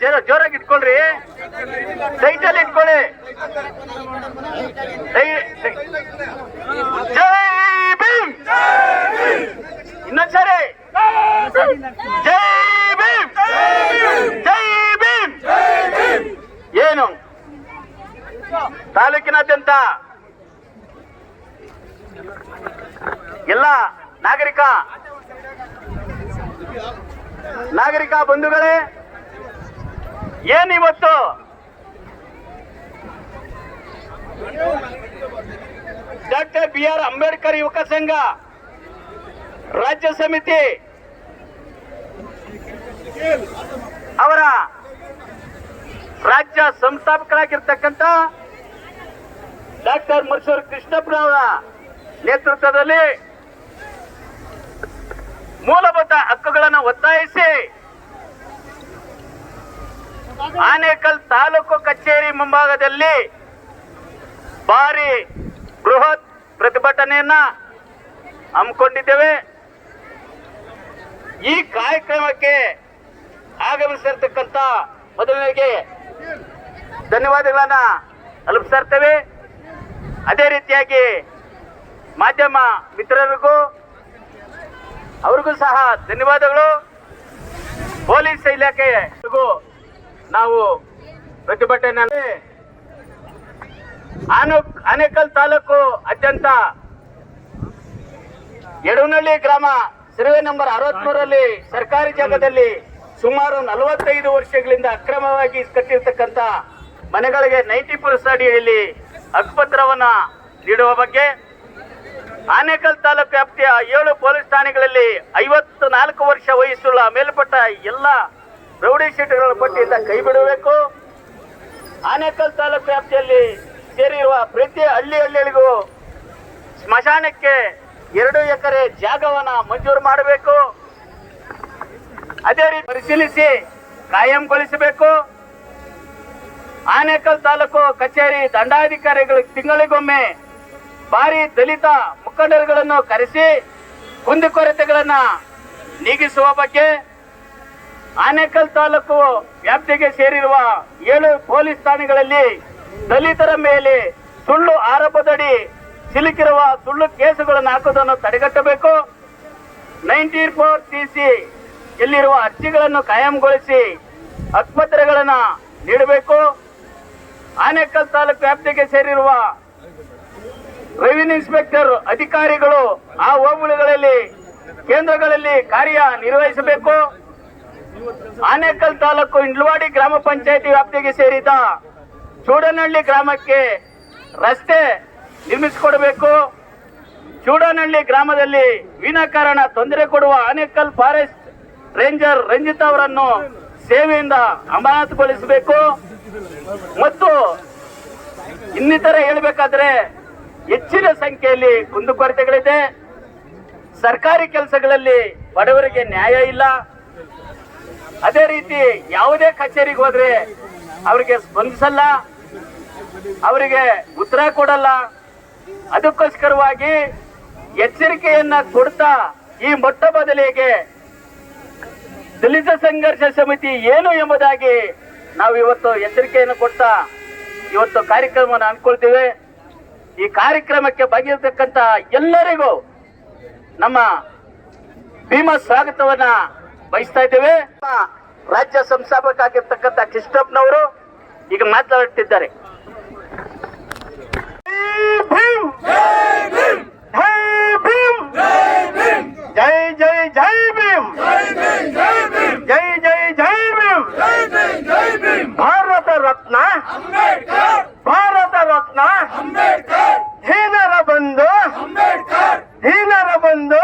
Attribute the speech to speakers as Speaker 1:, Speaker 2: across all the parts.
Speaker 1: ಜರ ಜೋರಾಗಿ ಇಟ್ಕೊಳ್ರಿ. ಸೈಟಲ್ಲಿ ಇಟ್ಕೊಳ್ಳಿ. ಜೈ ಇನ್ನೊಂದ್ಸರಿ. ಜೈ ಭೀಮ್! ಜೈ ಭೀಮ್! ತಾಲೂಕಿನಾದ್ಯಂತ ಎಲ್ಲ ನಾಗರಿಕ ನಾಗರಿಕ ಬಂಧುಗಳೇ, ಏನಿವತ್ತು? ಡಾಕ್ಟರ್ ಬಿ ಆರ್ ಅಂಬೇಡ್ಕರ್ ಯುವಕ ಸಂಘ, ರಾಜ್ಯ ಸಮಿತಿ, ಅವರ ರಾಜ್ಯ ಸಂಸ್ಥಾಪಕರಾಗಿರ್ತಕ್ಕಂಥ ಡಾಕ್ಟರ್ ಮಸೂರ್ ಕೃಷ್ಣಪ್ಪನವರ ನೇತೃತ್ವದಲ್ಲಿ ಮೂಲಭೂತ ಹಕ್ಕುಗಳನ್ನು ಒತ್ತಾಯಿಸಿ. ಆನೇಕಲ್ ತಾಲೂಕು ಕಚೇರಿ ಮುಂಭಾಗದಲ್ಲಿ ಭಾರಿ ಬೃಹತ್ ಪ್ರತಿಭಟನೆಯನ್ನ ಹಮ್ಮಿಕೊಂಡಿದ್ದೇವೆ. ಈ ಕಾರ್ಯಕ್ರಮಕ್ಕೆ ಆಗಮಿಸಿರ್ತಕ್ಕಂಥ ಮೊದಲಿಗೆ ಧನ್ಯವಾದಗಳನ್ನ ತಲುಪಿಸ್ತಾ ಅದೇ ರೀತಿಯಾಗಿ ಮಾಧ್ಯಮ ಮಿತ್ರರಿಗೂ ಅವ್ರಿಗೂ ಸಹ ಧನ್ಯವಾದಗಳು. ಪೊಲೀಸ್ ಇಲಾಖೆಗೂ ನಾವು ಪ್ರತಿಭಟನೆ ಆನು ಆನೇಕಲ್ ತಾಲೂಕು ಅತ್ಯಂತ ಎಡುನಳ್ಳಿ ಗ್ರಾಮ ಸರ್ವೆ ನಂಬರ್ ಅರವತ್ಮೂರಲ್ಲಿ ಸರ್ಕಾರಿ ಜಾಗದಲ್ಲಿ ಸುಮಾರು ನಲವತ್ತೈದು ವರ್ಷಗಳಿಂದ ಅಕ್ರಮವಾಗಿ ಕಟ್ಟಿರ್ತಕ್ಕಂಥ ಮನೆಗಳಿಗೆ ನೈಂಟಿ ಪರ್ಸೆಂಟ್ ಅಡಿಯಲ್ಲಿ ಹಕ್ಕುಪತ್ರವನ್ನ ನೀಡುವ ಬಗ್ಗೆ ಆನೇಕಲ್ ತಾಲೂಕು ವ್ಯಾಪ್ತಿಯ ಏಳು ಪೊಲೀಸ್ ಠಾಣೆಗಳಲ್ಲಿ ಐವತ್ತು ನಾಲ್ಕು ವರ್ಷ ವಯಸ್ಸುಳ್ಳ ಮೇಲ್ಪಟ್ಟ ಎಲ್ಲ ರೌಡಿ ಶೀಟ್ಗಳ ಪಟ್ಟಿಯಿಂದ ಕೈ ಬಿಡಬೇಕು. ಆನೇಕಲ್ ತಾಲೂಕು ವ್ಯಾಪ್ತಿಯಲ್ಲಿ ಸೇರಿರುವ ಪ್ರತಿ ಹಳ್ಳಿ ಹಳ್ಳಿಗಳಿಗೂ ಸ್ಮಶಾನಕ್ಕೆ ಎರಡು ಎಕರೆ ಜಾಗವನ್ನು ಮಂಜೂರು ಮಾಡಬೇಕು. ಅದೇ ರೀತಿ ಪರಿಶೀಲಿಸಿ ಕಾಯಂಗೊಳಿಸಬೇಕು. ಆನೇಕಲ್ ತಾಲೂಕು ಕಚೇರಿ ದಂಡಾಧಿಕಾರಿಗಳು ತಿಂಗಳಿಗೊಮ್ಮೆ ಭಾರಿ ದಲಿತ ಮುಖಂಡರುಗಳನ್ನು ಕರೆಸಿ ಕುಂದುಕೊರತೆಗಳನ್ನ ನೀಗಿಸುವ ಬಗ್ಗೆ ಆನೇಕಲ್ ತಾಲೂಕು ವ್ಯಾಪ್ತಿಗೆ ಸೇರಿರುವ ಏಳು ಪೊಲೀಸ್ ಠಾಣೆಗಳಲ್ಲಿ ದಲಿತರ ಮೇಲೆ ಸುಳ್ಳು ಆರೋಪದಡಿ ಸಿಲುಕಿರುವ ಸುಳ್ಳು ಕೇಸುಗಳನ್ನು ಹಾಕುವುದನ್ನು ತಡೆಗಟ್ಟಬೇಕು. ನೈಂಟಿ ಫೋರ್ ಸಿ ಇಲ್ಲಿರುವ ಅರ್ಜಿಗಳನ್ನು ಕಾಯಂಗೊಳಿಸಿ ಆಸ್ಪತ್ರೆಗಳನ್ನು ನೀಡಬೇಕು. ಆನೇಕಲ್ ತಾಲೂಕು ವ್ಯಾಪ್ತಿಗೆ ಸೇರಿರುವ ರೆವಿನ್ಯೂ ಇನ್ಸ್ಪೆಕ್ಟರ್ ಅಧಿಕಾರಿಗಳು ಆ ಹೋಬಳಿಗಳಲ್ಲಿ, ಕೇಂದ್ರಗಳಲ್ಲಿ ಕಾರ್ಯ ನಿರ್ವಹಿಸಬೇಕು ಆನೇಕಲ್ ತಾಲೂಕು ಇಂಡ್ಲವಾಡಿ ಗ್ರಾಮ ಪಂಚಾಯಿತಿ ವ್ಯಾಪ್ತಿಗೆ ಸೇರಿದ ಚೂಡನಹಳ್ಳಿ ಗ್ರಾಮಕ್ಕೆ ರಸ್ತೆ ನಿರ್ಮಿಸಿಕೊಡಬೇಕು. ಚೂಡನಹಳ್ಳಿ ಗ್ರಾಮದಲ್ಲಿ ವಿನಾಕಾರಣ ತೊಂದರೆ ಕೊಡುವ ಆನೇಕಲ್ ಫಾರೆಸ್ಟ್ ರೇಂಜರ್ ರಂಜಿತ್ ಅವರನ್ನು ಸೇವೆಯಿಂದ ಅಮಾನತುಗೊಳಿಸಬೇಕು. ಮತ್ತು ಇನ್ನಿತರ ಹೇಳಬೇಕಾದ್ರೆ ಹೆಚ್ಚಿನ ಸಂಖ್ಯೆಯಲ್ಲಿ ಕುಂದುಕೊರತೆಗಳಿದೆ. ಸರ್ಕಾರಿ ಕೆಲಸಗಳಲ್ಲಿ ಬಡವರಿಗೆ ನ್ಯಾಯ ಇಲ್ಲ. ಅದೇ ರೀತಿ ಯಾವುದೇ ಕಚೇರಿಗೆ ಹೋದ್ರೆ ಅವರಿಗೆ ಸ್ಪಂದಿಸಲ್ಲ, ಅವರಿಗೆ ಉತ್ತರ ಕೊಡಲ್ಲ. ಅದಕ್ಕೋಸ್ಕರವಾಗಿ ಎಚ್ಚರಿಕೆಯನ್ನ ಕೊಡ್ತಾ ಈ ಮೊಟ್ಟ ಬದಲಿಗೆ ದಲಿತ ಸಂಘರ್ಷ ಸಮಿತಿ ಏನು ಎಂಬುದಾಗಿ ನಾವು ಇವತ್ತು ಎಚ್ಚರಿಕೆಯನ್ನು ಕೊಡ್ತಾ ಇವತ್ತು ಕಾರ್ಯಕ್ರಮವನ್ನು ಅನ್ಕೊಳ್ತೀವಿ ಈ ಕಾರ್ಯಕ್ರಮಕ್ಕೆ ಭಾಗಿರ್ತಕ್ಕಂಥ ಎಲ್ಲರಿಗೂ ನಮ್ಮ ಭೀಮ ಸ್ವಾಗತವನ್ನ ಬಯಸ್ತಾ ಇದ್ದೇವೆ. ರಾಜ್ಯ ಸಂಸ್ಥಾಪಕ ಆಗಿರ್ತಕ್ಕಂಥ ಕೃಷ್ಣಪ್ಪನವರು ಈಗ ಮಾತನಾಡುತ್ತಿದ್ದಾರೆ. ಜೈ ಜೈ ಜೈ ಭೀಮ್ ಜೈ ಜೈ ಜೈ ಭೀಮ್ ಭಾರತ ರತ್ನ. ಭಾರತ ರತ್ನ. ಹೀನರ ಬಂದು ಹೀನರ ಬಂದು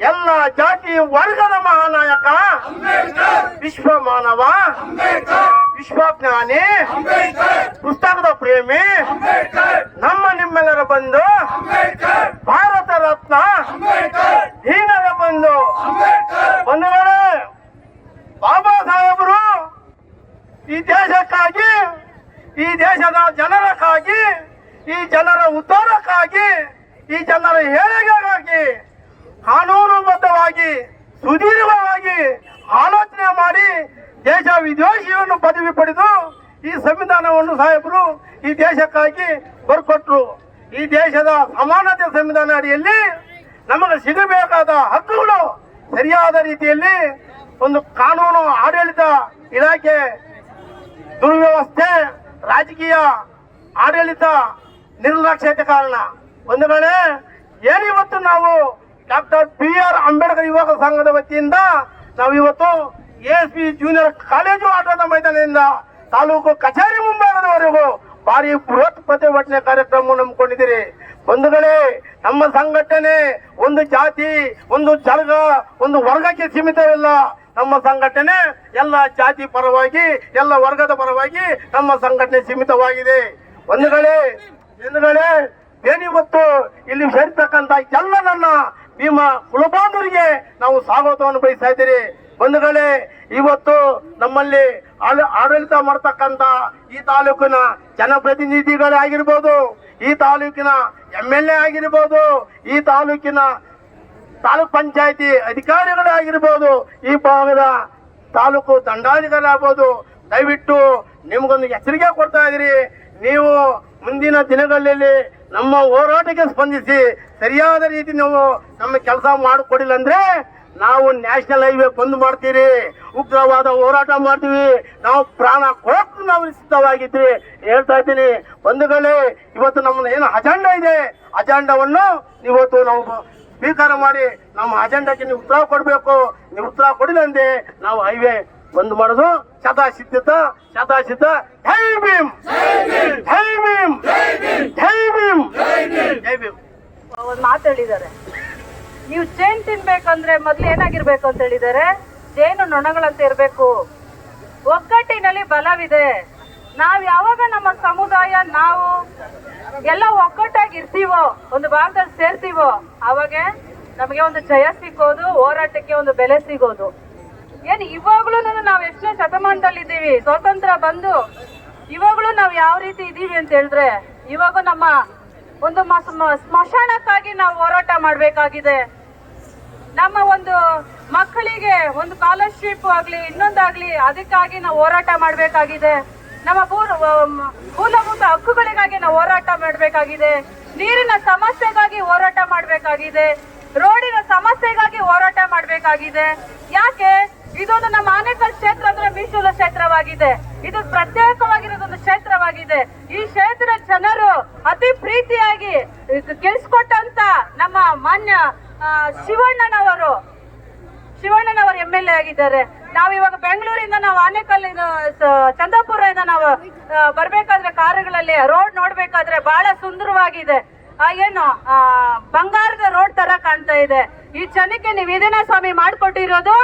Speaker 1: ಎಲ್ಲ ಜಾತಿ ವರ್ಗದ ಮಹಾನಾಯಕ. ವಿಶ್ವ ಮಾನವ ವಿಶ್ವಜ್ಞಾನಿ. ಪುಸ್ತಕದ ಪ್ರೇಮಿ. ನಮ್ಮ ನಿಮ್ಮೆಲ್ಲರ ಬಂದು ರತ್ನ ಹೀನರ ಬಂಧು ಬಂಧುಗಳೇ ಬಾಬಾ ಸಾಹೇಬರು ಈ ದೇಶಕ್ಕಾಗಿ ಈ ದೇಶದ ಜನರಕ್ಕಾಗಿ
Speaker 2: ಈ ಜನರ ಉದ್ಧಾರಕ್ಕಾಗಿ, ಈ ಜನರ ಏಳಿಗೆಗಾಗಿ ಕಾನೂನುಬದ್ಧವಾಗಿ ಸುದೀರ್ಘವಾಗಿ ಆಲೋಚನೆ ಮಾಡಿ ದೇಶ ವಿದೇಶಿಯನ್ನು ಪದವಿ ಪಡೆದು ಈ ಸಂವಿಧಾನವನ್ನು ಸಾಹೇಬರು ಈ ದೇಶಕ್ಕಾಗಿ ಬರ್ಕೊಟ್ರು. ಈ ದೇಶದ ಸಮಾನತೆ ಸಂವಿಧಾನ ಅಡಿಯಲ್ಲಿ ನಮಗೆ ಸಿಗಬೇಕಾದ ಹಕ್ಕುಗಳು ಸರಿಯಾದ ರೀತಿಯಲ್ಲಿ ಒಂದು ಕಾನೂನು ಆಡಳಿತ ಇಲಾಖೆ ದುರ್ವ್ಯವಸ್ಥೆ, ರಾಜಕೀಯ ಆಡಳಿತ ನಿರ್ಲಕ್ಷ್ಯತೆ ಕಾರಣ ಒಂದು ವೇಳೆ ಏನಿವತ್ತು ನಾವು ಡಾಕ್ಟರ್ ಬಿ ಆರ್ ಅಂಬೇಡ್ಕರ್ ಯುವಕ ಸಂಘದ ವತಿಯಿಂದ ನಾವು ಇವತ್ತು ಎಸ್ ಪಿ ಜೂನಿಯರ್ ಕಾಲೇಜು ಆಟದ ಮೈದಾನದಿಂದ ತಾಲೂಕು ಕಚೇರಿ ಮುಂಭಾಗದವರೆಗೂ ಭಾರಿ ಬೃಹತ್ ಪ್ರತಿಭಟನೆ ಕಾರ್ಯಕ್ರಮವನ್ನು ನಂಬಿಕೊಂಡಿದ್ದೀರಿ ಬಂಧುಗಳೇ ನಮ್ಮ ಸಂಘಟನೆ ಒಂದು ಜಾತಿ, ಒಂದು ಜರ್ಗ ಒಂದು ವರ್ಗಕ್ಕೆ ಸೀಮಿತವಿಲ್ಲ, ನಮ್ಮ ಸಂಘಟನೆ ಎಲ್ಲ ಜಾತಿ ಪರವಾಗಿ, ಎಲ್ಲ ವರ್ಗದ ಪರವಾಗಿ ನಮ್ಮ ಸಂಘಟನೆ ಸೀಮಿತವಾಗಿದೆ. ಒಂದುಗಳೇ ಒಂದುಗಳೇ ಏನಿವತ್ತು ಇಲ್ಲಿ ಸೇರ್ತಕ್ಕಂತ ಎಲ್ಲ ನನ್ನ ಭೀಮ ಕುಲಬಾಂಧವರಿಗೆ ನಾವು ಸ್ವಾಗತವನ್ನು ಬಯಸ್ತಾ ಇದ್ದೀರಿ. ಬಂಧುಗಳೇ, ಇವತ್ತು ನಮ್ಮಲ್ಲಿ ಆಡಳಿತ ಮಾಡ್ತಕ್ಕಂತ ಈ ತಾಲೂಕಿನ ಜನಪ್ರತಿನಿಧಿಗಳೇ ಆಗಿರ್ಬೋದು, ಈ ತಾಲೂಕಿನ ಎಂ ಎಲ್ ಎ ಆಗಿರ್ಬೋದು, ಈ ತಾಲೂಕಿನ ತಾಲೂಕ್ ಪಂಚಾಯತಿ ಅಧಿಕಾರಿಗಳೇ ಆಗಿರ್ಬೋದು, ಈ ಭಾಗದ ತಾಲೂಕು ದಂಡಾಧಿಕಾರಿ ಆಗ್ಬೋದು. ದಯವಿಟ್ಟು ನಿಮಗೊಂದು ಎಚ್ಚರಿಕೆ ಕೊಡ್ತಾ ಇದ್ದೀರಿ. ನೀವು ಮುಂದಿನ ದಿನಗಳಲ್ಲಿ ನಮ್ಮ ಹೋರಾಟಕ್ಕೆ ಸ್ಪಂದಿಸಿ ಸರಿಯಾದ ರೀತಿ ನಾವು ನಮ್ಮ ಕೆಲಸ ಮಾಡಿಕೊಡಿಲ್ಲ ಅಂದ್ರೆ ನಾವು ನ್ಯಾಷನಲ್ ಹೈವೇ ಬಂದ್ ಮಾಡ್ತೀರಿ, ಉಗ್ರವಾದ ಹೋರಾಟ ಮಾಡ್ತೀವಿ, ನಾವು ಪ್ರಾಣ ಕೊಟ್ಟು ನಾವು ಸಿದ್ಧವಾಗಿದ್ವಿ ಹೇಳ್ತಾ ಇದ್ದೀನಿ. ಬಂಧುಗಳೇ, ಇವತ್ತು ನಮ್ಮ ಏನು ಅಜೆಂಡ ಇದೆ? ಅಜೆಂಡವನ್ನು ಇವತ್ತು ನಾವು ಸ್ವೀಕಾರ ಮಾಡಿ ನಮ್ಮ ಅಜೆಂಡಕ್ಕೆ ನೀವು ಉತ್ತರ ಕೊಡಬೇಕು. ನೀವು ಉತ್ತರ ಕೊಡಿಲ್ಲಂದೆ ನಾವು ಹೈವೇ ಬಂದ್ ಮಾಡೋದು. ಶತಾ ಸಿದ್ಧತ ಜೈ ಭೀಮ್. ಜೈ ಭೀಮ್. ಜೈ ಭೀಮ್. ಜೈ ಭೀಮ್.
Speaker 3: ಒಂದು ಮಾತು ಹೇಳಿದ್ದಾರೆ. ನೀವು ಜೇನ್ ತಿನ್ಬೇಕಂದ್ರೆ ಮೊದ್ಲು ಏನಾಗಿರ್ಬೇಕು ಅಂತ ಹೇಳಿದ್ದಾರೆ? ಜೇನು ನೊಣಗಳಂತ ಇರಬೇಕು. ಒಗ್ಗಟ್ಟಿನಲ್ಲಿ ಬಲವಿದೆ. ನಾವ್ ಯಾವಾಗ ನಮ್ಮ ಸಮುದಾಯ, ನಾವು ಎಲ್ಲ ಒಗ್ಗಟ್ಟಾಗಿ ಇರ್ತೀವೋ ಒಂದು ಭಾಗದಲ್ಲಿ ಸೇರ್ತೀವೋ, ಅವಾಗ ನಮಗೆ ಒಂದು ಜಯ ಸಿಗೋದು ಹೋರಾಟಕ್ಕೆ ಒಂದು ಬೆಲೆ ಸಿಗೋದು. ಏನ್, ಇವಾಗ್ಲೂ ನಾವು ಎಷ್ಟನೇ ಶತಮಾನದಲ್ಲಿ ಇದ್ದೀವಿ ಸ್ವಾತಂತ್ರ್ಯ ಬಂದು ಇವಾಗಲೂ ನಾವು ಯಾವ ರೀತಿ ಇದೀವಿ ಅಂತ ಹೇಳಿದ್ರೆ, ಇವಾಗ ನಮ್ಮ ಒಂದು ಸ್ಮಶಾನಕ್ಕಾಗಿ ನಾವು ಹೋರಾಟ ಮಾಡಬೇಕಾಗಿದೆ. ನಮ್ಮ ಒಂದು ಮಕ್ಕಳಿಗೆ ಒಂದು ಸ್ಕಾಲರ್ಶಿಪ್ ಆಗಲಿ, ಇನ್ನೊಂದಾಗ್ಲಿ ಅದಕ್ಕಾಗಿ ನಾವು ಹೋರಾಟ ಮಾಡಬೇಕಾಗಿದೆ. ನಮ್ಮ ಮೂಲಭೂತ ಹಕ್ಕುಗಳಿಗಾಗಿ ನಾವು ಹೋರಾಟ ಮಾಡಬೇಕಾಗಿದೆ. ನೀರಿನ ಸಮಸ್ಯೆಗಾಗಿ ಹೋರಾಟ ಮಾಡಬೇಕಾಗಿದೆ. ರೋಡಿನ ಸಮಸ್ಯೆಗಾಗಿ ಹೋರಾಟ ಮಾಡಬೇಕಾಗಿದೆ. ಯಾಕೆ? ಇದೊಂದು ನಮ್ಮ ಆನೇಕಲ್ ಕ್ಷೇತ್ರ ಅಂದ್ರೆ ಮೀಸಲು ಕ್ಷೇತ್ರವಾಗಿದೆ. ಇದು ಪ್ರತ್ಯೇಕವಾಗಿರೋದೊಂದು ಕ್ಷೇತ್ರವಾಗಿದೆ. ಈ ಕ್ಷೇತ್ರ ಜನರು ಅತಿ ಪ್ರೀತಿಯಾಗಿ ಗೆಲ್ಸ್ಕೊಟ್ಟಂತ ನಮ್ಮ ಮಾನ್ಯ ಶಿವಣ್ಣನವರು. ಶಿವಣ್ಣನವರು ಎಂ ಎಲ್ ಎ ಆಗಿದ್ದಾರೆ. ನಾವು ಇವಾಗ ಬೆಂಗಳೂರಿಂದ ನಾವು ಆನೇಕಲ್ ಚಂದಾಪುರದಿಂದ ನಾವು ಬರ್ಬೇಕಾದ್ರೆ ಕಾರುಗಳಲ್ಲಿ ರೋಡ್ ನೋಡ್ಬೇಕಾದ್ರೆ ಬಹಳ ಸುಂದರವಾಗಿದೆ. ಏನು ಬಂಗಾರದ ರೋಡ್ ತರ ಕಾಣ್ತಾ ಇದೆ. ಈ ಚನಿಕೆ ನೀವು ಇದನ್ನ ಸ್ವಾಮಿ ಮಾಡ್ಕೊಟ್ಟಿರೋದು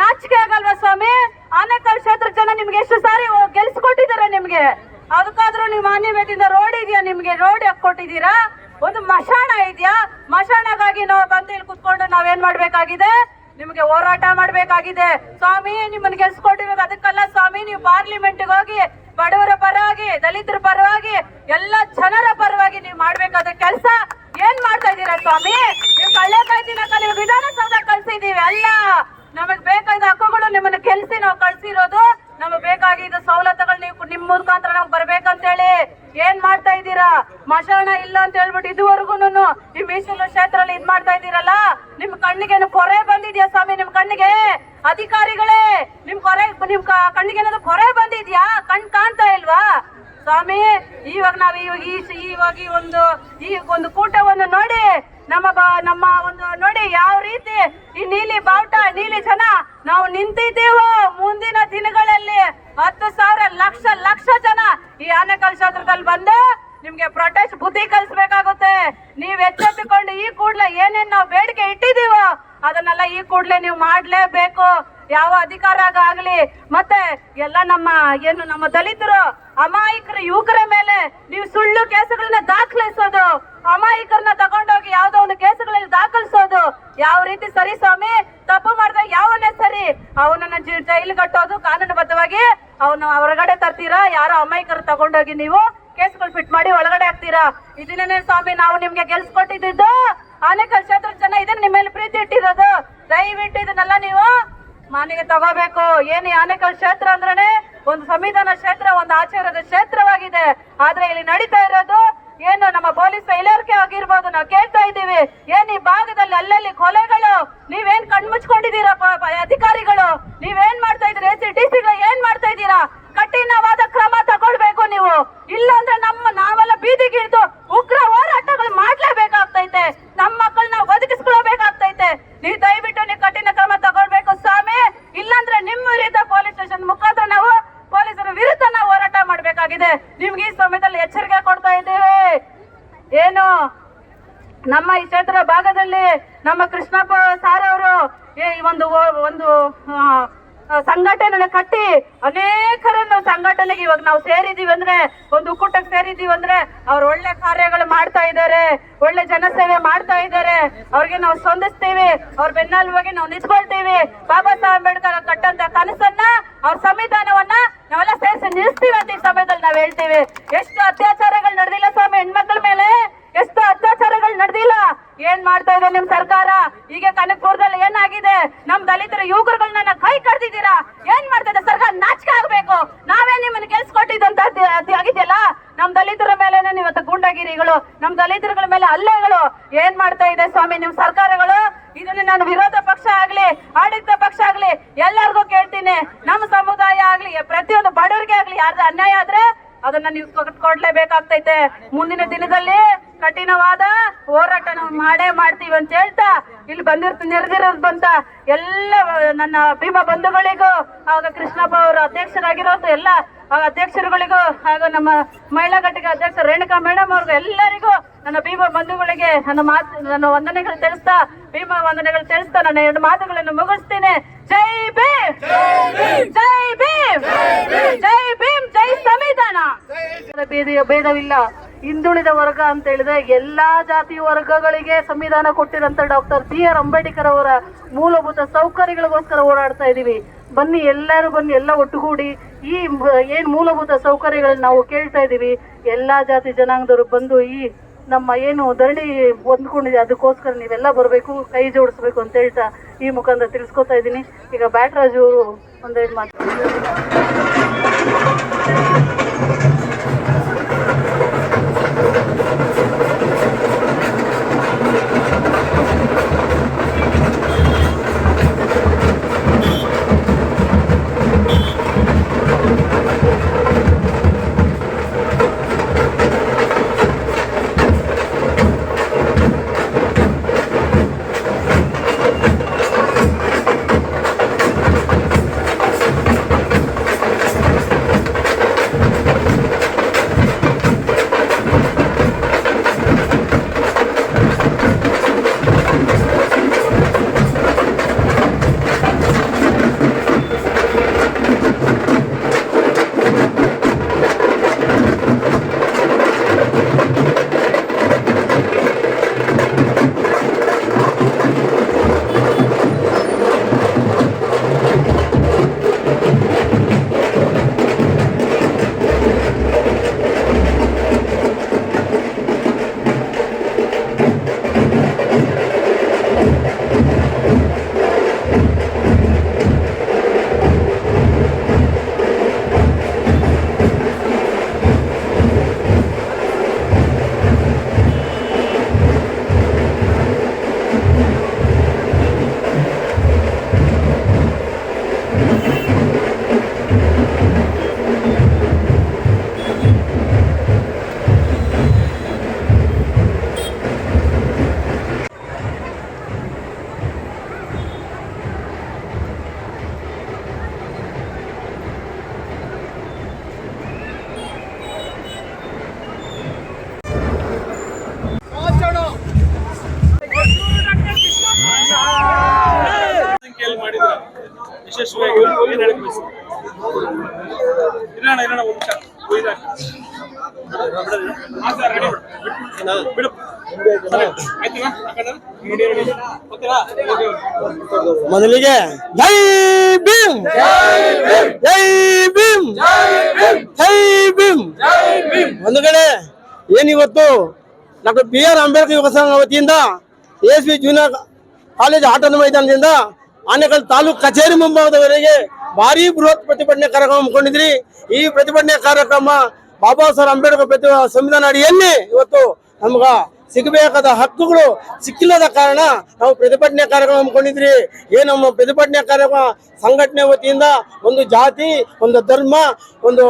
Speaker 3: ನಾಚಿಕೆ ಆಗಲ್ವಾ ಸ್ವಾಮಿ? ಆನೇಕಲ್ ಕ್ಷೇತ್ರ ಜನ ನಿಮ್ಗೆ ಎಷ್ಟು ಸಾರಿ ಗೆಲ್ಸ್ಕೊಟ್ಟಿದ್ದಾರೆ ನಿಮ್ಗೆ. ಅದಕ್ಕಾದ್ರೂ ನೀವು ಮಾನ್ಯವೇದಿಂದ ರೋಡ್ ಇದೆಯಾ ನಿಮ್ಗೆ? ರೋಡ್ ಕೊಟ್ಟಿದ್ದೀರಾ? ಒಂದು ಮಶಾಣ ಇದೆಯಾ? ಮಶಾಣಗಾಗಿ ನಾವು ಬಂದು ಇಲ್ಲಿ ಕುತ್ಕೊಂಡು ನಾವೇನ್ ಮಾಡ್ಬೇಕಾಗಿದೆ? ನಿಮ್ಗೆ ಹೋರಾಟ ಮಾಡ್ಬೇಕಾಗಿದೆ. ಸ್ವಾಮಿ, ನಿಮ್ಮನ್ನ ಗೆಲ್ಸ್ಕೊಟ್ಟಿರೋದು ಅದಕ್ಕಲ್ಲ ಸ್ವಾಮಿ, ನೀವು ಪಾರ್ಲಿಮೆಂಟ್ ಹೋಗಿ ಬಡವರ ಪರವಾಗಿ, ದಲಿತರ ಪರವಾಗಿ, ಎಲ್ಲ ಜನರ ಪರವಾಗಿ ನೀವು ಮಾಡ್ಬೇಕಾದ ಕೆಲಸ. ಏನ್ ಮಾಡ್ತಾ ಇದ್ದೀರಾ ಸ್ವಾಮಿ? ನೀವು ಕಳ್ಳೆಕಾಯಿ ತಿನ್ನಕ ನೀವು ವಿಧಾನಸೌಧ ಕಳ್ಸಿದೀವಿ ಅಲ್ಲ. ನಮಗ್ ಬೇಕಾದ ಹಕ್ಕುಗಳು ನಿಮ್ಮನ್ನ ಕೆಲ್ಸಿ ನಾವು ಕಳ್ಸಿರೋದು. ನಮಗ್ ಬೇಕಾಗಿದ್ದ ಸವಲತ್ತುಗಳು ನೀವು ನಿಮ್ ಮುಖಾಂತರ ನಮ್ಗೆ ಬರ್ಬೇಕಂತೇಳಿ ಏನ್ ಮಾಡ್ತಾ ಇದ್ದೀರಾ? ಮಶಾಣ ಇಲ್ಲ ಅಂತ ಹೇಳ್ಬಿಟ್ಟು ಇದುವರೆಗೂನು ಈ ಮೀಸಲು ಕ್ಷೇತ್ರದಲ್ಲಿ ಇದ್ ಮಾಡ್ತಾ ಇದ್ದೀರಲ್ಲ? ನಿಮ್ ಕಣ್ಣಿಗೆ ಕೊರೆ ಬಂದಿದ್ಯಾ ಸ್ವಾಮಿ? ನಿಮ್ ಕಣ್ಣಿಗೆ? ಅಧಿಕಾರಿಗಳೇ, ನಿಮ್ ಕೊರೆ, ನಿಮ್ ಕಣ್ಣಿಗೆ ಏನಾದ್ರು ಕೊರೆ ಬಂದಿದ್ಯಾ? ಕಣ್ ಕಾಣ್ತಾ ಇಲ್ವಾ? ಸ್ವಾಮಿ ಇವಾಗ ನಾವು ಇವಾಗ ಈ ಇವಾಗ ಈ ಒಂದು ಈ ಒಂದು ಕೂಟವನ್ನು ನೋಡಿ ನಮ್ಮ ನಮ್ಮ ಒಂದು ನೋಡಿ ಯಾವ ರೀತಿ ಈ ನೀಲಿ ಬಾವುಟ, ನೀಲಿ ಜನ ನಾವು ನಿಂತಿದ್ದೀವೋ ಮುಂದಿನ ದಿನಗಳಲ್ಲಿ ಹತ್ತು ಸಾವಿರ ಲಕ್ಷ ಲಕ್ಷ ಜನ ಈ ಆನೆಕಲ್ ಕ್ಷೇತ್ರದಲ್ಲಿ ಬಂದು ನಿಮ್ಗೆ ಪ್ರೊಟೆಸ್ಟ್ ಬುದ್ಧಿ ಕಲಿಸ್ಬೇಕಾಗುತ್ತೆ. ನೀವ್ ಎಚ್ಚೆತ್ತುಕೊಂಡು ಈ ಕೂಡ್ಲೆ ಏನೇನ್ ನಾವು ಬೇಡಿಕೆ ಇಟ್ಟಿದೀವೋ ಅದನ್ನೆಲ್ಲ ಈ ಕೂಡ್ಲೆ ನೀವು ಮಾಡ್ಲೇಬೇಕು. ಯಾವ ಅಧಿಕಾರ ಆಗಲಿ? ಮತ್ತೆ ಎಲ್ಲ ನಮ್ಮ ಏನು ನಮ್ಮ ದಲಿತರು, ಅಮಾಯಕರ, ಯುವಕರ ಮೇಲೆ ನೀವು ಸುಳ್ಳು ಕೇಸುಗಳನ್ನ ದಾಖಲಿಸೋದು, ಅಮಾಯಕರನ್ನ ತಗೊಂಡೋಗಿ ಯಾವ್ದೋ ಒಂದು ಕೇಸುಗಳಲ್ಲಿ ದಾಖಲಿಸೋದು, ಯಾವ ರೀತಿ ಸರಿ ಸ್ವಾಮಿ? ತಪ್ಪು ಮಾಡಿದ ಯಾವನ್ನೇ ಸರಿ? ಅವನನ್ನ ಜೈಲು ಕಟ್ಟೋದು ಕಾನೂನುಬದ್ಧವಾಗಿ ಅವನು ಹೊರಗಡೆ ತರ್ತೀರಾ? ಯಾರೋ ಅಮಾಯಕರು ತಗೊಂಡೋಗಿ ನೀವು ಕೇಸ್ಗಳು ಫಿಟ್ ಮಾಡಿ ಒಳಗಡೆ ಹಾಕ್ತೀರಾ? ಇದನ್ನೇ ಸ್ವಾಮಿ ನಾವು ನಿಮ್ಗೆ ಗೆಲ್ಸ್ಕೊಟ್ಟಿದ್ದು? ಆನೇಕಲ್ ಕ್ಷೇತ್ರದ ಜನ ಇದನ್ನ ನಿಮ್ಮ ಮೇಲೆ ಪ್ರೀತಿ ಇಟ್ಟಿರೋದು. ದಯವಿಟ್ಟು ಇದನ್ನೆಲ್ಲ ನೀವು ಮಾನಿಗೆ ತಗೋಬೇಕು. ಏನು ಯಾನೇಕಲ್ ಆನೇಕಲ್ ಕ್ಷೇತ್ರ ಅಂದ್ರೆ ಒಂದು ಸಂವಿಧಾನ ಕ್ಷೇತ್ರ, ಒಂದು ಆಚಾರದ ಕ್ಷೇತ್ರವಾಗಿದೆ. ಆದ್ರೆ ಇಲ್ಲಿ ನಡೀತಾ ಇರೋದು ಏನು ನಮ್ಮ ಪೊಲೀಸ್ ಇಲಾಖೆ ಆಗಿರ್ಬೋದು, ನಾವು ಕೇಳ್ತಾ ಇದ್ದೀವಿ. ಏನ್ ಈ ಭಾಗದಲ್ಲಿ ಅಲ್ಲಲ್ಲಿ ಕೊಲೆಗಳು, ನೀವೇನ್ ಕಣ್ಮುಚ್ಕೊಂಡಿದ್ದೀರಾ ಅಧಿಕಾರಿಗಳು? ನೀವೇನ್ ಮಾಡ್ತಾ ಇದ್ದೀರಾ? ಎಸ್ ಡಿ ಸಿ ಏನ್ ಮಾಡ್ತಾ ಇದ್ದೀರಾ? ಕಠಿಣವಾದ ಕ್ರಮ ತಗೊಳ್ಬೇಕು ನೀವು. ಇಲ್ಲ ಅಂದ್ರೆ ನಮ್ಮ ನಾವೆಲ್ಲ ಬೀದಿಗಿಳಿದು ಉಗ್ರ ಹೋರಾಟಗಳು ಮಾಡ್ಲೇಬೇಕಾಗ್ತೈತೆ. ನಮ್ಮ ಮಕ್ಕಳನ್ನ ಒದಗಿಸ್ಕೊಳ್ಬೇಕಾಗ್ತೈತೆ. ನೀವು ದಯವಿಟ್ಟು ನೀವು ಕಠಿಣ ಕ್ರಮ ತಗೊಳ್ಬೇಕು ಸ್ವಾಮಿ ಇಲ್ಲಾಂದ್ರೆ ನಿಮ್ಮ ವಿರುದ್ಧ ಪೊಲೀಸ್ ಮುಖಾಂತರ ನಾವು ಪೊಲೀಸರ ವಿರುದ್ಧ ನಾವು ಹೋರಾಟ ಮಾಡಬೇಕಾಗಿದೆ. ನಿಮ್ಗೆ ಈ ಸಮಯದಲ್ಲಿ ಎಚ್ಚರಿಕೆ ಕೊಡ್ತಾ ಇದ್ದೇವೆ. ಏನು? ನಮ್ಮ ಈ ಕ್ಷೇತ್ರ ಭಾಗದಲ್ಲಿ ನಮ್ಮ ಕೃಷ್ಣಪ್ಪ ಸಾರ್ ಅವರು ಈ ಒಂದು ಒಂದು ಸಂಘಟನೆ ಕಟ್ಟಿ ಅನೇಕರನ್ನು ಸಂಘಟನೆಗೆ ಇವಾಗ ನಾವು ಸೇರಿದೀವಿ ಅಂದ್ರೆ, ಒಂದು ಒಕ್ಕೂಟಕ್ಕೆ ಸೇರಿದೀವಿ ಅಂದ್ರೆ ಅವ್ರು ಒಳ್ಳೆ ಕಾರ್ಯಗಳು ಮಾಡ್ತಾ ಇದ್ದಾರೆ, ಒಳ್ಳೆ ಜನಸೇವೆ ಮಾಡ್ತಾ ಇದ್ದಾರೆ. ಅವ್ರಿಗೆ ನಾವು ಸ್ಪಂದಿಸ್ತೀವಿ, ಅವ್ರ ಬೆನ್ನೆಲುಬಾಗಿ ನಾವು ನಿಂತ್ಕೊಳ್ತೀವಿ. ಬಾಬಾ ಸಾಹೇಬ್ ಅಂಬೇಡ್ಕರ್ ಕಟ್ಟಂತ ಕನಸನ್ನ, ಅವ್ರ ಸಂವಿಧಾನವನ್ನ ನಾವೆಲ್ಲ ಸೇರಿಸಿ ನಿಲ್ಲಿಸ್ತೀವಿ ಅಂತ ಈ ಸಮಯದಲ್ಲಿ ನಾವ್ ಹೇಳ್ತೀವಿ. ಎಷ್ಟು ಅತ್ಯಾಚಾರಗಳು ನಡೆದಿಲ್ಲ ಸ್ವಾಮಿ, ಹೆಣ್ಮಕ್ಳ ಮೇಲೆ. ಎಷ್ಟು ಅತ್ಯಾಚಾರಗಳು ನಡೆದಿಲ್ಲ. ಏನ್ ಮಾಡ್ತಾ ಇದೆ ನಿಮ್ ಸರ್ಕಾರ? ಈಗ ಕನಕಪುರದಲ್ಲಿ ಏನಾಗಿದೆ? ನಮ್ ದಲಿತರ ಯುವಕರುಗಳನ್ನ ಕೈ ಕಡ್ದಿದ್ದೀರಾ? ಏನ್ ಮಾಡ್ತಾ ಇದೆ? ಸರ್ಕಾರ ನಾಚಿಕೆ ಆಗ್ಬೇಕು. ನಾವೇ ನಿಮ್ಮನ್ನ ಗೆಲ್ಸ್ಕೊಟ್ಟಿದ್ದಂತ ಆಗಿದೆಯಲ್ಲ? ನಮ್ ದಲಿತರ ಮೇಲೆ ಇವತ್ತು ಗೂಂಡಾಗಿರಿಗಳು, ನಮ್ ದಲಿತರುಗಳ ಮೇಲೆ ಹಲ್ಲೆಗಳು. ಏನ್ ಮಾಡ್ತಾ ಇದೆ ಸ್ವಾಮಿ ನಿಮ್ ಸರ್ಕಾರಗಳು? ಇದನ್ನ ನಾನು ವಿರೋಧ ಪಕ್ಷ ಆಗ್ಲಿ, ಆಡಳಿತ ಪಕ್ಷ ಆಗ್ಲಿ, ಎಲ್ಲರಿಗೂ ಕೇಳ್ತೀನಿ. ನಮ್ಮ ಸಮುದಾಯ ಆಗ್ಲಿ, ಪ್ರತಿಯೊಂದು ಬಡವರಿಗೆ ಆಗ್ಲಿ ಯಾರ್ದು ಅನ್ಯಾಯ ಆದ್ರೆ ಅದನ್ನ ನೀವು ಕೊಡ್ಲೇಬೇಕಾಗ್ತೈತೆ ಮುಂದಿನ ದಿನದಲ್ಲಿ ಕಠಿಣವಾದ ಹೋರಾಟ ನಾವು ಮಾಡೇ ಮಾಡ್ತೀವಿ ಅಂತ ಹೇಳ್ತಾ ಇಲ್ಲಿ ಬಂದಿರ್ತ ನೆರೆದಿರೋದು ಬಂತ ಎಲ್ಲ ನನ್ನ ಭೀಮ ಬಂಧುಗಳಿಗೂ ಆಗ ಕೃಷ್ಣಪ್ಪ ಅವರು ಅಧ್ಯಕ್ಷರಾಗಿರೋದು ಎಲ್ಲ ಅಧ್ಯಕ್ಷರುಗಳಿಗೂ ಹಾಗೂ ನಮ್ಮ ಮಹಿಳಾ ಘಟಕ ಅಧ್ಯಕ್ಷ ರೇಣುಕಾ ಮೇಡಮ್ ಅವ್ರಿಗೂ ಎಲ್ಲರಿಗೂ ನನ್ನ ಭೀಮ ಬಂಧುಗಳಿಗೆ ನನ್ನ ಮಾತು ನನ್ನ ವಂದನೆಗಳು ತಿಳಿಸ್ತಾ ಭೀಮ ವಂದನೆಗಳು ತಿಳಿಸ್ತಾ ನನ್ನ ಎರಡು ಮಾತುಗಳನ್ನು ಮುಗಿಸ್ತೀನಿ. ಜೈ ಭೀಮ್! ಜೈ ಭೀಮ್! ಜೈ ಭೀಮ್! ಜೈ ಸಂವಿಧಾನ! ಭೇದ ಭೇದವಿಲ್ಲ. ಹಿಂದುಳಿದ ವರ್ಗ ಅಂತ ಹೇಳಿದ್ರೆ ಎಲ್ಲಾ ಜಾತಿ ವರ್ಗಗಳಿಗೆ ಸಂವಿಧಾನ ಕೊಟ್ಟಿರಂತ ಡಾಕ್ಟರ್ ಬಿ ಆರ್ ಅಂಬೇಡ್ಕರ್ ಅವರ ಮೂಲಭೂತ ಸೌಕರ್ಯಗಳಿಗೋಸ್ಕರ ಓಡಾಡ್ತಾ ಇದೀವಿ. ಬನ್ನಿ, ಎಲ್ಲರೂ ಬನ್ನಿ, ಎಲ್ಲ ಒಟ್ಟುಗೂಡಿ ಈ ಏನ್ ಮೂಲಭೂತ ಸೌಕರ್ಯಗಳನ್ನ ನಾವು ಕೇಳ್ತಾ ಇದೀವಿ. ಎಲ್ಲಾ ಜಾತಿ ಜನಾಂಗದವರು ಬಂದು ಈ ನಮ್ಮ ಏನು ಧರಣಿ ಹೊಂದ್ಕೊಂಡಿದೆ, ಅದಕ್ಕೋಸ್ಕರ ನೀವೆಲ್ಲ ಬರಬೇಕು, ಕೈ ಜೋಡಿಸ್ಬೇಕು ಅಂತ ಹೇಳ್ತಾ ಈ ಮುಖಾಂತರ ತಿಳಿಸ್ಕೊತಾ ಇದ್ದೀನಿ. ಈಗ ಬ್ಯಾಟ್ರಾಜು ಅವರು ಮಾತು.
Speaker 4: ಮೊದಲಿಗೆ ಜೈ ಭೀಮ್! ಜೈ ಭೀಮ್! ಜೈ ಭೀಮ್! ಒಂದು ಕಡೆ
Speaker 2: ಏನಿವತ್ತು? ಡಾಕ್ಟರ್ ಬಿ ಆರ್ ಅಂಬೇಡ್ಕರ್ ಯುವ ಸಂಘ ವತಿಯಿಂದ ಎಸ್ ಬಿ ಜೂನಿಯರ್ ಕಾಲೇಜ್ ಆಟದ ಮೈದಾನದಿಂದ ಆನೇಕಲ್ ತಾಲೂಕ್ ಕಚೇರಿ ಮುಂಭಾಗದವರೆಗೆ ಭಾರಿ ಬೃಹತ್ ಪ್ರತಿಭಟನೆ ಕಾರ್ಯಕ್ರಮ ಹಮ್ಮಿಕೊಂಡಿದ್ರಿ. ಈ ಪ್ರತಿಭಟನೆ ಕಾರ್ಯಕ್ರಮ ಬಾಬಾ ಸಾಹೇಬ್ ಅಂಬೇಡ್ಕರ್ ಪ್ರತಿ ಸಂವಿಧಾನ ಅಡಿಯಲ್ಲಿ ಇವತ್ತು ನಮ್ಗ ಸಿಗಬೇಕಾದ ಹಕ್ಕುಗಳು ಸಿಕ್ಕಿಲ್ಲದ ಕಾರಣ ನಾವು ಪ್ರತಿಭಟನೆ ಕಾರ್ಯಕ್ರಮ ಹಮ್ಮಿಕೊಂಡಿದ್ರಿ. ಏ, ನಮ್ಮ ಪ್ರತಿಭಟನೆ ಕಾರ್ಯಕ್ರಮ ಸಂಘಟನೆ ವತಿಯಿಂದ ಒಂದು ಜಾತಿ, ಒಂದು ಧರ್ಮ, ಒಂದು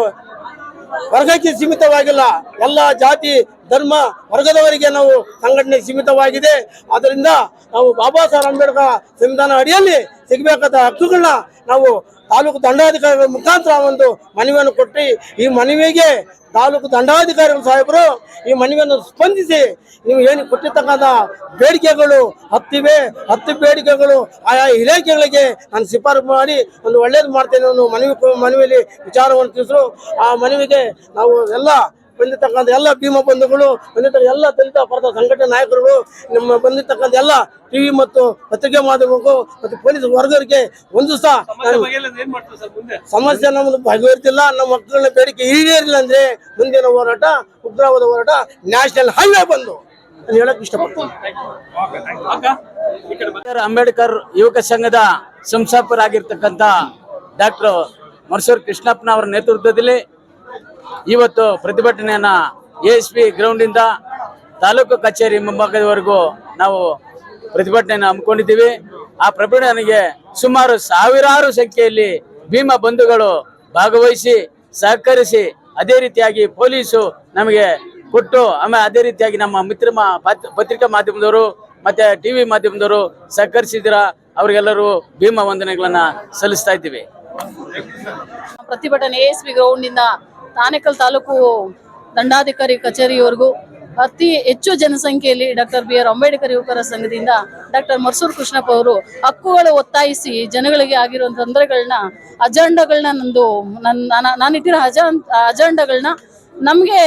Speaker 2: ವರ್ಗಕ್ಕೆ ಸೀಮಿತವಾಗಿಲ್ಲ. ಎಲ್ಲ ಜಾತಿ, ಧರ್ಮ ವರ್ಗದವರಿಗೆ ನಾವು ಸಂಘಟನೆ ಸೀಮಿತವಾಗಿದೆ. ಅದರಿಂದ ನಾವು ಬಾಬಾ ಸಾಹೇಬ್ ಅಂಬೇಡ್ಕರ್ ಸಂವಿಧಾನ ಅಡಿಯಲ್ಲಿ ಸಿಗಬೇಕಾದ ಹಕ್ಕುಗಳನ್ನ ನಾವು ತಾಲೂಕು ದಂಡಾಧಿಕಾರಿಗಳ ಮುಖಾಂತರ ಒಂದು ಮನವಿಯನ್ನು ಕೊಟ್ಟು, ಈ ಮನವಿಗೆ ತಾಲೂಕು ದಂಡಾಧಿಕಾರಿಗಳು ಸಾಹೇಬರು ಈ ಮನವಿಯನ್ನು ಸ್ಪಂದಿಸಿ ನೀವು ಏನು ಕೊಟ್ಟಿರ್ತಕ್ಕಂಥ ಬೇಡಿಕೆಗಳು ಹತ್ತಿವೆ, ಹತ್ತು ಬೇಡಿಕೆಗಳು ಆಯಾ ಇಲಾಖೆಗಳಿಗೆ ನಾನು ಶಿಫಾರಸು ಮಾಡಿ ಒಂದು ಒಳ್ಳೇದು ಮಾಡ್ತೇನೆ ಒಂದು ಮನವಿ, ಮನವಿಯಲ್ಲಿ ವಿಚಾರವನ್ನು ತಿಳಿಸಲು ಆ ಮನವಿಗೆ ನಾವು ಎಲ್ಲ ಬಂದಿರ್ತಕ್ಕಂಥ ಎಲ್ಲ ಭೀಮ ಬಂಧುಗಳು ಬಂದಿರ್ತಕ್ಕ ಎಲ್ಲ ದಲಿತ ಪರದ ಸಂಘಟನೆ ನಾಯಕರುಗಳು ನಮ್ಮ ಬಂದಿರ್ತಕ್ಕಂಥ ಎಲ್ಲ ಟಿವಿ ಮತ್ತು ಪತ್ರಿಕೆ ಮಾಧ್ಯಮಕ್ಕೂ ಮತ್ತು ಪೊಲೀಸ್ ವರ್ಗರಿಗೆ ಒಂದು ಸಹ ನಾನು
Speaker 5: ಬಗೆಲ್ಲ ಏನ್ ಮಾಡ್ತಾರೆ ಸರ್ ಮುಂದೆ?
Speaker 2: ಸಮಸ್ಯೆ ನಮ್ಮದು ಬಗೆಹರಿಸಿಲ್ಲ ನಮ್ಮ ಮಕ್ಕಳ ಬೇಡಿಕೆ ಈಡೇರಿಲ್ಲ ಅಂದ್ರೆ ಮುಂದಿನ ಹೋರಾಟ ಉಗ್ರವಾದ ಹೋರಾಟ ನ್ಯಾಷನಲ್ ಹೈವೇ ಬಂದು ನಾನು ಹೇಳಕ್ ಇಷ್ಟಪಡ್ತೀನಿ.
Speaker 1: ಅಂಬೇಡ್ಕರ್ ಯುವಕ ಸಂಘದ ಸಂಸ್ಥಾಪಕರಾಗಿರ್ತಕ್ಕಂಥ ಡಾಕ್ಟರ್ ಮರ್ಸೂರ್ ಕೃಷ್ಣಪ್ಪನ ಅವರ ನೇತೃತ್ವದಲ್ಲಿ ಇವತ್ತು ಪ್ರತಿಭಟನೆಯನ್ನ ಎ ಎಸ್ ಪಿ ಗ್ರೌಂಡಿಂದ ತಾಲೂಕು ಕಚೇರಿ ಮುಂಭಾಗದವರೆಗೂ ನಾವು ಪ್ರತಿಭಟನೆಯನ್ನು ಹಮ್ಮಿಕೊಂಡಿದ್ದೀವಿ. ಆ ಪ್ರತಿಭಟನೆಗೆ ಸುಮಾರು ಸಾವಿರಾರು ಸಂಖ್ಯೆಯಲ್ಲಿ ಭೀಮ ಬಂಧುಗಳು ಭಾಗವಹಿಸಿ ಸಹಕರಿಸಿ ಅದೇ ರೀತಿಯಾಗಿ ಪೊಲೀಸು ನಮಗೆ ಕೊಟ್ಟು ಆಮೇಲೆ ಅದೇ ರೀತಿಯಾಗಿ ನಮ್ಮ ಮಿತ್ರ ಪತ್ರಿಕಾ ಮಾಧ್ಯಮದವರು ಮತ್ತೆ ಟಿವಿ ಮಾಧ್ಯಮದವರು ಸಹಕರಿಸಿದ್ರ ಅವ್ರಿಗೆಲ್ಲರೂ ಭೀಮ ವಂದನೆಗಳನ್ನ ಸಲ್ಲಿಸ್ತಾ ಇದ್ದೀವಿ.
Speaker 6: ಪ್ರತಿಭಟನೆ ಎಸ್ ಗ್ರೌಂಡ್ ಗ್ರೌಂಡಿಂದ ಆನೇಕಲ್ ತಾಲೂಕು ದಂಡಾಧಿಕಾರಿ ಕಚೇರಿಯವರೆಗೂ ಅತಿ ಹೆಚ್ಚು ಜನಸಂಖ್ಯೆಯಲ್ಲಿ ಡಾಕ್ಟರ್ ಬಿ ಆರ್ ಅಂಬೇಡ್ಕರ್ ಯುವಕರ ಸಂಘದಿಂದ ಡಾಕ್ಟರ್ ಮರ್ಸೂರ್ ಕೃಷ್ಣಪ್ಪ ಅವರು ಹಕ್ಕುಗಳು ಒತ್ತಾಯಿಸಿ ಜನಗಳಿಗೆ ಆಗಿರುವ ತೊಂದರೆಗಳನ್ನ, ಅಜೆಂಡಗಳನ್ನ ನಂದು ನನ್ನ ನಾನಿದ್ದಿರೋ ಅಜ ಅಜೆಂಡಗಳನ್ನ ನಮಗೆ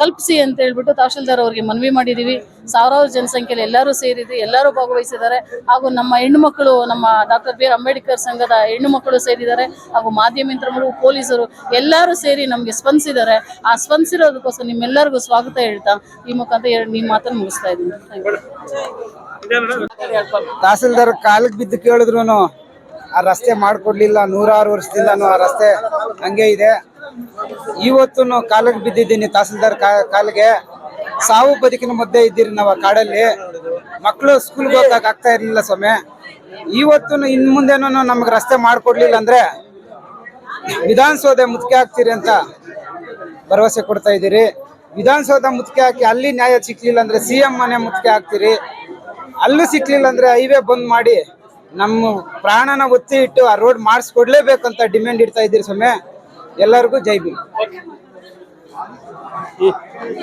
Speaker 6: ಕಲ್ಪಿಸಿ ಅಂತ ಹೇಳ್ಬಿಟ್ಟು ತಹಶೀಲ್ದಾರ್ ಅವರಿಗೆ ಮನವಿ ಮಾಡಿದೀವಿ. ಸಾವಿರಾರು ಜನಸಂಖ್ಯೆಯಲ್ಲಿ ಎಲ್ಲರೂ ಸೇರಿದ್ವಿ, ಎಲ್ಲರೂ ಭಾಗವಹಿಸಿದ್ದಾರೆ. ಹಾಗೂ ನಮ್ಮ ಹೆಣ್ಣು ಮಕ್ಕಳು, ನಮ್ಮ ಡಾಕ್ಟರ್ ಬಿ ಆರ್ ಅಂಬೇಡ್ಕರ್ ಸಂಘದ ಹೆಣ್ಣು ಮಕ್ಕಳು ಸೇರಿದ್ದಾರೆ. ಹಾಗೂ ಮಾಧ್ಯಮಿತ್ರರು ಪೊಲೀಸರು ಎಲ್ಲರೂ ಸೇರಿ ನಮಗೆ ಸ್ಪಂದಿಸಿದ್ದಾರೆ. ಆ ಸ್ಪಂದಿಸಿರೋದಕ್ಕೋಸ್ಕರ ನಿಮ್ಮೆಲ್ಲರಿಗೂ ಸ್ವಾಗತ ಹೇಳ್ತಾ ಈ ಮುಖಾಂತರ ನಿಮ್ಮ ಮಾತನ್ನು ಮುಗಿಸ್ತಾ ಇದ್ದೀನಿ.
Speaker 7: ತಹಸೀಲ್ದಾರ್ ಕಾಲಿಗೆ ಬಿದ್ದು ಕೇಳಿದ್ರು ಆ ರಸ್ತೆ ಮಾಡಿಕೊಡ್ಲಿಲ್ಲ, ನೂರಾರು ವರ್ಷದಿಂದ ಆ ರಸ್ತೆ ಹಂಗೆ ಇದೆ. ಇವತ್ತು ಕಾಲಿಗೆ ಬಿದ್ದಿದ್ದೀನಿ, ತಹಸೀಲ್ದಾರ್ ಕಾಲಿಗೆ. ಸಾವು ಬದುಕಿನ ಮಧ್ಯೆ ಇದ್ದೀರಿ ನಾವು ಕಾಡಲ್ಲಿ. ಮಕ್ಕಳು ಸ್ಕೂಲ್ಗೆ ಹೋಗಕ್ ಆಗ್ತಾ ಇರ್ಲಿಲ್ಲ ಸ್ವಾಮಿ. ಇವತ್ತು ಇನ್ ಮುಂದೆನೂ ನಮ್ಗೆ ರಸ್ತೆ ಮಾಡಿಕೊಡ್ಲಿಲ್ಲ ಅಂದ್ರೆ ವಿಧಾನಸೌಧ ಮುದ್ಕೆ ಹಾಕ್ತೀರಿ ಅಂತ ಭರವಸೆ ಕೊಡ್ತಾ ಇದ್ದೀರಿ. ವಿಧಾನಸೌಧ ಮುದ್ಕೆ ಹಾಕಿ ಅಲ್ಲಿ ನ್ಯಾಯ ಸಿಕ್ಲಿಲ್ಲ ಅಂದ್ರೆ ಸಿ ಎಂ ಮನೆ ಮುದ್ಕೆ ಹಾಕ್ತೀರಿ. ಅಲ್ಲೂ ಸಿಕ್ಲಿಲ್ಲ ಅಂದ್ರೆ ಹೈವೇ ಬಂದ್ ಮಾಡಿ ನಮ್ಮ ಪ್ರಾಣನ ಒತ್ತಿ ಇಟ್ಟು ಆ ರೋಡ್ ಮಾಡಿಸ್ಕೊಡ್ಲೇಬೇಕಂತ ಡಿಮ್ಯಾಂಡ್ ಇಡ್ತಾ ಇದ್ದೀರಿ ಸ್ವಾಮಿ. ಎಲ್ಲರಿಗೂ ಜೈ ಭೀಮ್